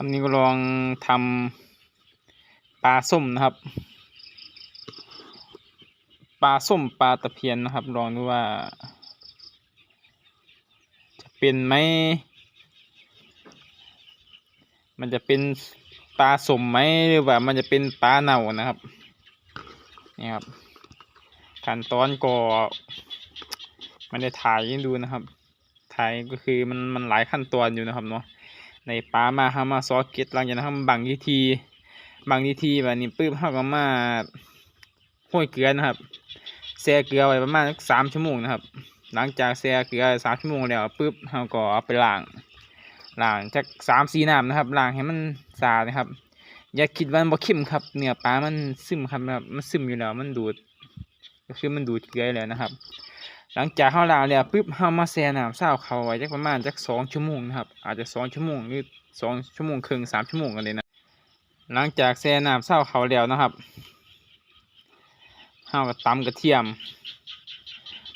คำนี้ก็ลองทำปลาส้มนะครับ ปลาส้มปลาตะเพียนนะครับ ลองดูว่า จะเป็นไหมมันจะเป็นปลาสมไหมหรือว่ามันจะเป็นปลาเน่านะครับนี่ครับขั้นตอนก็ไมันได้ถ่ายให้ดูนะครับ ถ่ายก็คือมันมันหลายขั้นตอนอยู่นะครับเนาะ ในปลามาห้ามาซอสเก็ตหลังจากนั้นเราบังทีทีบังทีทีแบบนี้ปื้บเขาก็มาห้อยเกลือนะครับแช่เกลือไว้ประมาณสามชั่วโมงนะครับ หลังจากแช่เกลือสามชั่วโมงแล้วปุ๊บเราก็เอาไปล้างล้างจากสามสี่น้ำนะครับล้างให้มันสะอาดนะครับ อย่าคิดว่ามันบ่เข้มครับเนื้อปลามันซึมครับแบบมันซึมอยู่แล้วมันดูดก็คือมันดูดเกลือแล้วนะครับ หลังจากเขาล้างแล้วปุ๊บเขามาแช่น้ำเศร้าเขาไว้จักประมาณจักสองชั่วโมงนะครับอาจจะสองชั่วโมงหรือสองชั่วโมงครึ่งสามชั่วโมงกันเลยนะหลังจากแช่น้ำเศร้าเขาแล้วนะครับเขาก็ตำกระเทียม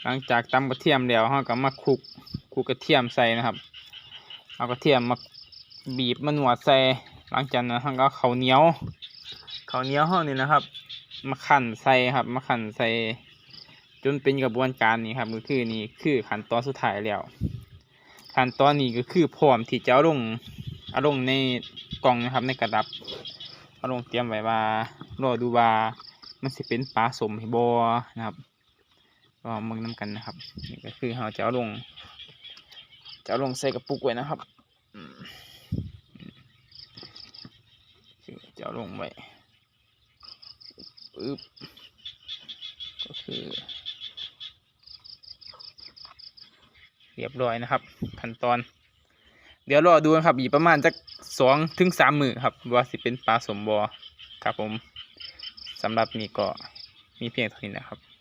หลังจากตำกระเทียมแล้วเขาก็มาคลุกคลุกกระเทียมใส่นะครับเอากระเทียมมาบีบมาหนวดใส่หลังจากนั้นเขาก็เข้าวเหนียวข้าวเหนียวเขานี่นะครับ มาขั่นใส่ครับมาขั่นใส่ จนเป็นกระบวนการนี้ครับก็คือนี่คือขั้นตอนสุดท้ายแล้วขั้นตอนนี้ก็คือพร้อมที่จะเอาลงเอาลงในกล่องนะครับในกระดับเอาลงเตรียมไว้ว่ารอดูว่ามันสิเป็นปลาสมให้บอนะครับก็มึงน้ำกันนะครับนี่ก็คือเราจะเอาลงจะเอาลงใส่กระปุกไว้นะครับจะเอาลงไว้ปึ๊บก็คือ เรียบร้อยนะครับ ขั้นตอน เดี๋ยวรอดูนะครับอีกประมาณจักสองถึงสามมือครับว่าสิเป็นปลาสมบอครับผมสำหรับนี้ก็มีเพียงเท่านี้นะครับ